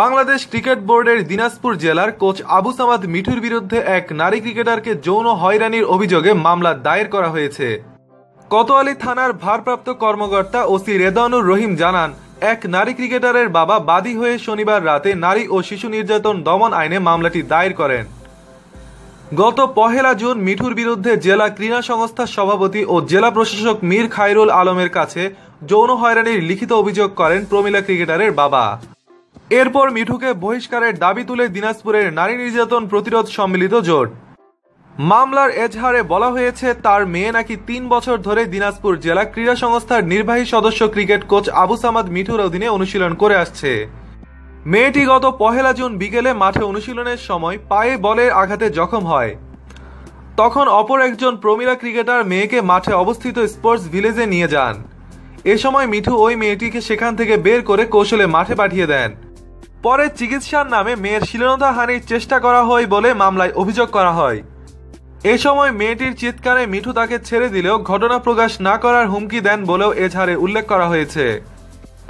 Bangladesh cricket বোর্ডের দিনাজপুর জেলার coach Abu Samad মিঠুর বিরুদ্ধে এক নারী ক্রিকেটারকে যৌন হয়রানির অভিযোগে মামলা দায়ের করা হয়েছে। কোতোয়ালি থানার ভারপ্রাপ্ত কর্মকর্তা ওসি রেদানুর রহিম জানান, এক নারী ক্রিকেটারের বাবা বাদী হয়ে শনিবার রাতে নারী ও শিশু নির্যাতন দমন আইনে মামলাটি দায়ের করেন। গত পহেলা জুন মিঠুর বিরুদ্ধে জেলা ক্রীড়া সংস্থার সভাপতি ও জেলা প্রশাসক মীর খায়রুল আলমের কাছে যৌন হয়রানির লিখিত অভিযোগ করেন প্রমিলা ক্রিকেটারের বাবা। এরপর মিঠুকে বহিষ্কারের দাবি তুলে দিনাজপুরের নারী নির্যাতন প্রতিরোধ সম্মিলিত জোট। মামলার এজহারে বলা হয়েছে, তার মেয়ে নাকি তিন বছর ধরে দিনাজপুর জেলা ক্রীড়া সংস্থার নির্বাহী সদস্য ক্রিকেট কোচ আবু সামাদ মিঠুর অধীনে অনুশীলন করে আসছে। মেয়েটি গত পহেলা জুন বিকেলে মাঠে অনুশীলনের সময় পায়ে বলের আঘাতে জখম হয়। তখন অপর একজন প্রমিলা ক্রিকেটার মেয়েকে মাঠে অবস্থিত স্পোর্টস ভিলেজে নিয়ে যান। এ সময় মিঠু ওই মেয়েটিকে সেখান থেকে বের করে কৌশলে মাঠে পাঠিয়ে দেন। পরে চিকিৎসার নামে মেয়ের শ্লীলতা হানির চেষ্টা করা হয় বলে মামলায় অভিযোগ করা হয়। এ সময় মেয়েটির চিৎকারে মিঠু তাকে ছেড়ে দিলেও ঘটনা প্রকাশ না করার হুমকি দেন বলেও এছাড়ে উল্লেখ করা হয়েছে।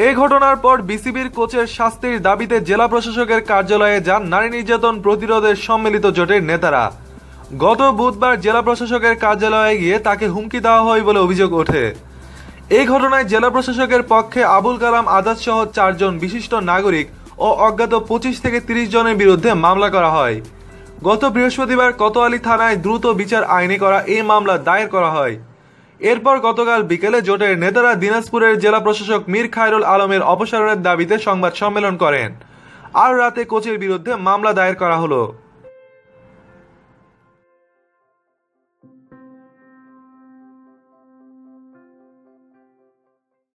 এই ঘটনার পর বিসিবির কোচের শাস্তির দাবিতে জেলা প্রশাসকের কার্যালয়ে যান নারী নির্যাতন প্রতিরোধের সম্মিলিত জোটের নেতারা। গত বুধবার জেলা প্রশাসকের কার্যালয়ে গিয়ে তাকে হুমকি দেওয়া হয় বলে অভিযোগ ওঠে। এই ঘটনায় জেলা প্রশাসকের পক্ষে আবুল কালাম আজাদ সহ চারজন বিশিষ্ট নাগরিক ও অজ্ঞাত পঁচিশ থেকে তিরিশ জনের বিরুদ্ধে মামলা করা হয়। গত বৃহস্পতিবার কোতোয়ালি থানায় দ্রুত বিচার আইনে করা এই মামলা দায়ের করা হয়। এরপর গতকাল বিকেলে জোটের নেতারা দিনাজপুরের জেলা প্রশাসক মীর খায়রুল আলমের অপসারণের দাবিতে সংবাদ সম্মেলন করেন। আর রাতে কোচের বিরুদ্ধে মামলা দায়ের করা হলো।